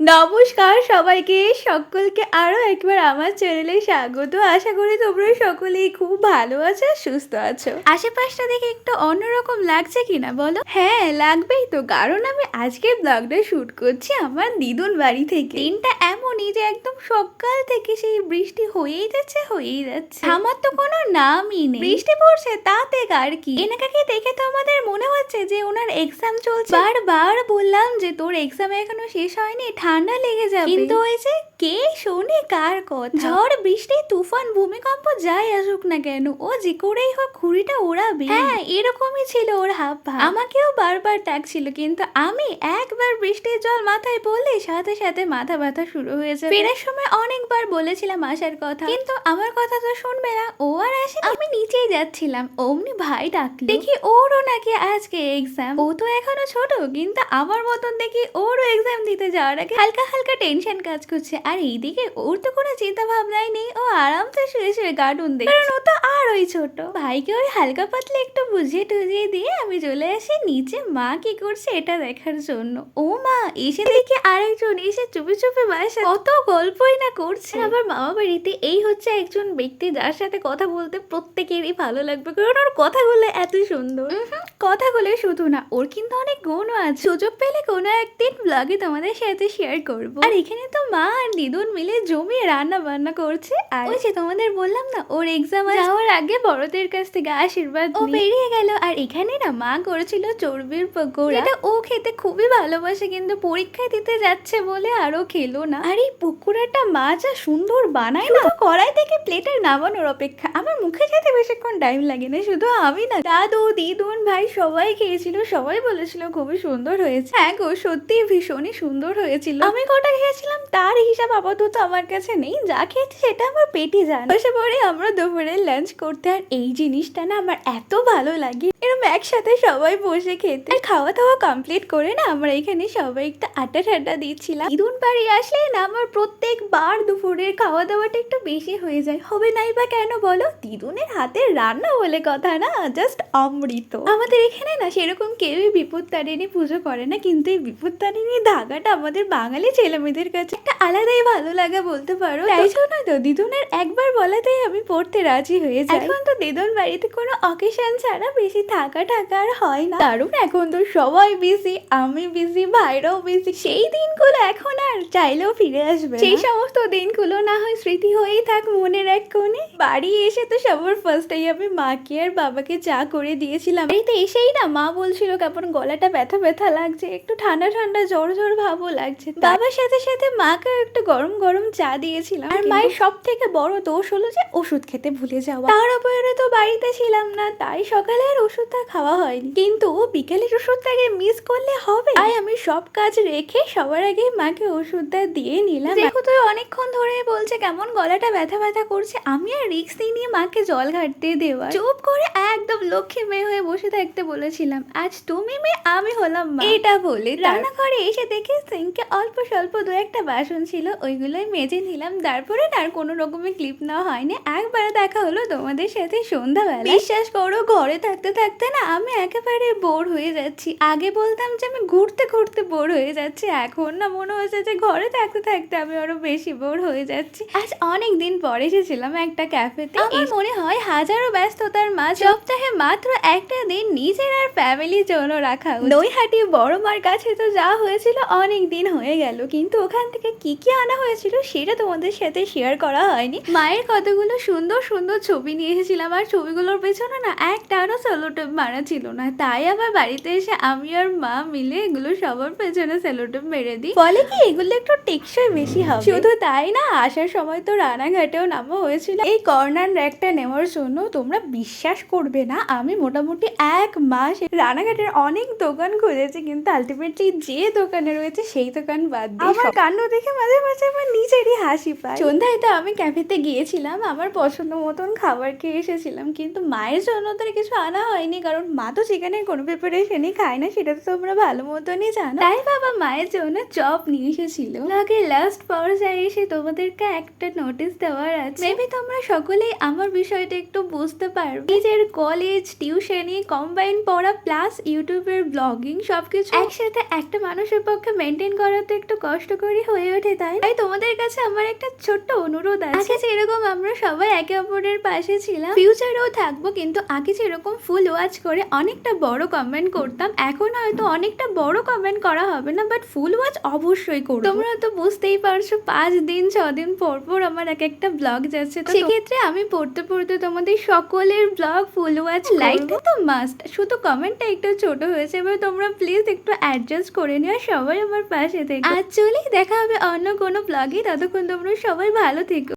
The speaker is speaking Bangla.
নমস্কার সবাইকে, সকলকে আরও একবার আমার চ্যানেলে স্বাগত। আশা করি তোমরা সকলেই খুব ভালো আছো, সুস্থ আছো। আশেপাশটা দেখে একটু অন্যরকম লাগছে কিনা বলো? হ্যাঁ লাগবেই তো। কারণ আমি আজকে ব্লগটা শুট করছি আমার দিদুন বাড়ি থেকে। দিনটা এমনই যে একদম সকাল থেকে সেই বৃষ্টি হয়েই যাচ্ছে হয়েই যাচ্ছে। আমার তো কোনো নামই নেই। বৃষ্টি পড়ছে তাতে আর কি? এনাকাকে দেখে তো আমাদের মনে হচ্ছে যে ওনার এক্সাম চলছে। বারবার বললাম যে তোর এক্সাম এখনও শেষ হয়নি ঠান্ডা লেগে যাবে। কিন্তু ওই যে কে শোনে কার কথা? ঝড় বৃষ্টি তুফান ভূমিকম্প যাই আসুক না কেন ও যে করেই হোক ঘুড়িটা ওড়াবে। হ্যাঁ এরকমই ছিল ওর হাব ভাব আমাকেও বারবার ডাকছিল কিন্তু আমি একবার বৃষ্টির জল মাথায় পড়লে সাথে সাথে মাথা ব্যথা শুরু হয়ে যাবে। ফেরার সময় অনেকবার বলেছিলাম আসার কথা। কিন্তু আমার কথা তো শুনবে না ও আর আসে আমি নিচেই যাচ্ছিলাম অমনি ভাই ডাকলো। দেখি ওরও নাকি আজকে এক্সাম ও তো এখনও ছোট কিন্তু আমার মতন দেখি ওরও এক্সাম দিতে যাওয়ার আগে হালকা হালকা টেনশন কাজ করছে। আর এইদিকে ওর তো কোনো চিন্তা ভাবনাই নেই ও আরামসে শুয়ে শুয়ে কার্টুন দেখে কারণ ও তো আর ওই ছোট। ভাইকে ওই হালকা পাতলা একটু বুঝিয়ে টুজিয়ে দিয়ে আমি চলে আসি নিচে। মা কি করছে এটা দেখার জন্য। ও মা এসে দেখি আরেকজন এসে চুপি চুপি বাসা কত গল্পই না করছে। আবার মামা বাড়িতে এই হচ্ছে একজন ব্যক্তি যার সাথে কথা বলতে প্রত্যেকেরই ভালো লাগবে। কারণ ওর কথাগুলো এত সুন্দর। কথাগুলো শুধু না ওর কিন্তু অনেক গুণও আছে। সুযোগ পেলে কোনো একদিন ব্লগে তোমাদের সাথে শেয়ার করব। আর এখানে তো মা আর দিদুন মিলে জমিয়ে রান্না বান্না করছে। আর ওই যে তোমাদের বললাম না ওর এক্সাম যাওয়ার আগে বড়দের কাছ থেকে আশীর্বাদ ও বেরিয়ে গেল। আর এখানে না মা করেছিল চর্বির পকোড়া। এটা ও খেতে খুবই ভালোবাসে কিন্তু পরীক্ষা দিতে যাচ্ছে বলে আরও খেলো না। আর এই পকোড়াটা মা যা সুন্দর বানায় না কড়াই থেকে প্লেটের নামানোর অপেক্ষা। আমার মুখে যেতে বেশিক্ষণ টাইম লাগে না শুধু আমি না দাদু দিদুন ভাই সবাই খেয়েছিল সবাই বলেছিল খুবই সুন্দর হয়েছে। হ্যাঁ গো সত্যি ভীষণই সুন্দর হয়েছিল। আমি কটা খেয়েছিলাম? তার হিসাব আপাতত আমার কাছে নেই। যা খেয়েছি সেটা আমার পেটই জানে বসে পরে আমরা দুপুরে লাঞ্চ করতে আর এই জিনিসটা না আমার এত ভালো লাগে। এরকম একসাথে সবাই বসে খেতে। আর খাওয়া দাওয়া কমপ্লিট করে না আমরা এখানে সবাই একটু আড্ডা ঠাড্ডা দিচ্ছিলাম। দিদুন বাড়ি আসলে না আমার প্রত্যেকবার দুপুরের খাওয়া দাওয়াটা একটু বেশি হয়ে যায়। হবে নাই বা কেন বলো? দিদুনের হাতের রান্না বলে কথা না জাস্ট অমৃত। আমাদের এখানে না সেরকম কেউই বিপদ তারিণী পুজো করে না, কিন্তু এই বিপদ তারিণী ধাগাটা আমাদের বাঙালি ছেলে মেয়েদের কাছে একটা আলাদাই ভালো লাগা বলতে পারো। তাই জন্য তো দিদুনের একবার বলাতেই আমি পড়তে রাজি হয়ে যাই। এখন তো দিদুন বাড়িতে কোনো অকেশন ছাড়া বেশি থাকা টাকা আর হয় না। কারণ এখন তো সবাই বিজি আমি বিজি ভাইরাও বিজি সেই দিনগুলো এখন আর চাইলেও ফিরে আসবে সেই সমস্ত দিনগুলো না হয় স্মৃতি হয়েই থাক মনের এক কোণে। বাড়ি এসে তো সবার ফার্স্টেই আমি মাকে আর বাবাকে চা করে দিয়েছিলাম। বাড়িতে এসেই না মা বলছিল কেমন গলাটা ব্যথা ব্যথা লাগছে একটু ঠান্ডা ঠান্ডা জ্বর জ্বর ভাবও লাগছে। বাবার সাথে সাথে মাকে একটু গরম গরম চা দিয়েছিলাম। আর মায়ের সব থেকে বড় দোষ হলো যে ওষুধ খেতে ভুলে যাওয়া। তার উপরে তো বাড়িতে ছিলাম না তাই সকালে আর ওষুধটা খাওয়া হয়নি। কিন্তু বিকেলের ওষুধটাকে মিস করলে হবে। তাই আমি সব কাজ রেখে সবার আগে মাকে ওষুধটা দিয়ে নিলাম। যেহেতু অনেকক্ষণ ধরে বলছে কেমন গলাটা ব্যথা ব্যথা করছে। আমি আর রিক্স নিয়ে মাকে জল ঘাটতে দেওয়া চুপ করে একদম লক্ষ্মী মেয়ে হয়ে বসে থাকতে বলেছিলাম। আজ তুমি মেয়ে আমি হলাম মা। এটা বলে রান্নাঘরে এসে দেখে সিঙ্কে অল্প স্বল্প দু একটা বাসন ছিল ওইগুলোই মেজে নিলাম। তারপরে আর কোনো রকমের ক্লিপ নেওয়া হয়নি। একবারে দেখা হলো তোমাদের সাথে সন্ধ্যাবেলা। বিশ্বাস করো ঘরে থাকতে থাকতে না আমি একেবারে বোর হয়ে যাচ্ছি। আগে বলতাম যে আমি ঘুরতে ঘুরতে বোর হয়ে যাচ্ছি। এখন না মনে হচ্ছে যে ঘরে থাকতে থাকতে আমি আরও বেশি বোর হয়ে যাচ্ছি। আজ অনেক দিন পরে এসেছিলাম একটা ক্যাফেতে। আমার মনে হয় হাজারো ব্যস্ততার মাঝ সপ্তাহে মাত্র একটা দিন নিজের আর ফ্যামিলির জন্য রাখা নৈহাটি বড় মার কাছে তো যা হয়েছিল অনেক দিন হয়ে গেল, কিন্তু ওখান থেকে কি কি আনা হয়েছিল সেটা তোমাদের সাথে শেয়ার করা হয়নি। মায়ের কতগুলো সুন্দর সুন্দর ছবি নিয়ে এসেছিলাম আর ছবিগুলোর পেছনে না একটারও সেলোটেপ মারা ছিল না। তাই আবার বাড়িতে এসে আমি আর মা মিলে এগুলো সবার পেছনে সেলোটেপ মেরে দিই। বলে কি, এগুলো একটু টেকসই বেশি হবে। শুধু তাই না, আসার সময় তো রানাঘাটেও নামা হয়েছিল। এই কর্নার র্যাকটা নেওয়ার জন্য তোমরা বিশ্বাস করবে না, আমি মোটামুটি এক মাস রানাঘাটের অনেক দোকান খুঁজেছি কিন্তু আলটিমেটলি যে দোকানে রয়েছে সেই দোকান বাদ দিয়ে আমার কাণ্ড দেখে মাঝে মাঝে আমার নিজেরই হাসি পায়। সন্ধ্যায় তো আমি ক্যাফেতে গিয়েছিলাম আমার পছন্দ মতন খাবার খেয়ে এসেছিলাম কিন্তু মায়ের জন্য তো কিছু আনা হয়নি কারণ মা তো চিকেনের কোনো প্রিপারেশনই খায় না সেটা তো তোমরা ভালো মতনই জানো। তাই বাবা মায়ের জন্য চপ নিয়ে এসেছিল। আগে লাস্ট পর্যায়ে এসে তোমাদেরকে একটা নোটিশ দেওয়ার আছে। মেবি তোমরা সকলেই আমার বিষয়টা একটু বুঝতে পারবে। নিজের কলেজ টিউশনি কম্বাইন পড়া প্লাস ইউটিউবের ব্লগিং সবকিছু একসাথে একটা মানুষের পক্ষে মেনটেন করা তো একটু কষ্টকরই হয়ে ওঠে তাই তাই তোমাদের কাছে আমার একটা ছোট্ট অনুরোধ আছে। আগে যেরকম আমরা সবাই একে অপরের পাশে ছিলাম ফিউচারেও থাকব কিন্তু আগে যেরকম ফুল ওয়াচ করে অনেকটা বড় কমেন্ট করতাম এখন হয়তো অনেকটা বড় কমেন্ট করা হবে না বাট ফুল ওয়াচ অবশ্যই করব। তোমরা তো বুঝতেই পারছ পাঁচ দিন ছ দিন পর পর আমার এক একটা ব্লগ যাচ্ছে তো সেক্ষেত্রে আমি পড়তে পড়তে তোমাদের সকলের ব্লগ ফুল ওয়াচ লাইকটা তো মাস্ট শুধু কমেন্টটা একটু ছোট হয়েছে এবার তোমরা প্লিজ একটু অ্যাডজাস্ট করে নিও সবাই আমার পাশে থেকে আর চলেই দেখা হবে অন্য কোনো ব্লগে ততক্ষণ তোমরা সবাই ভালো থেকো।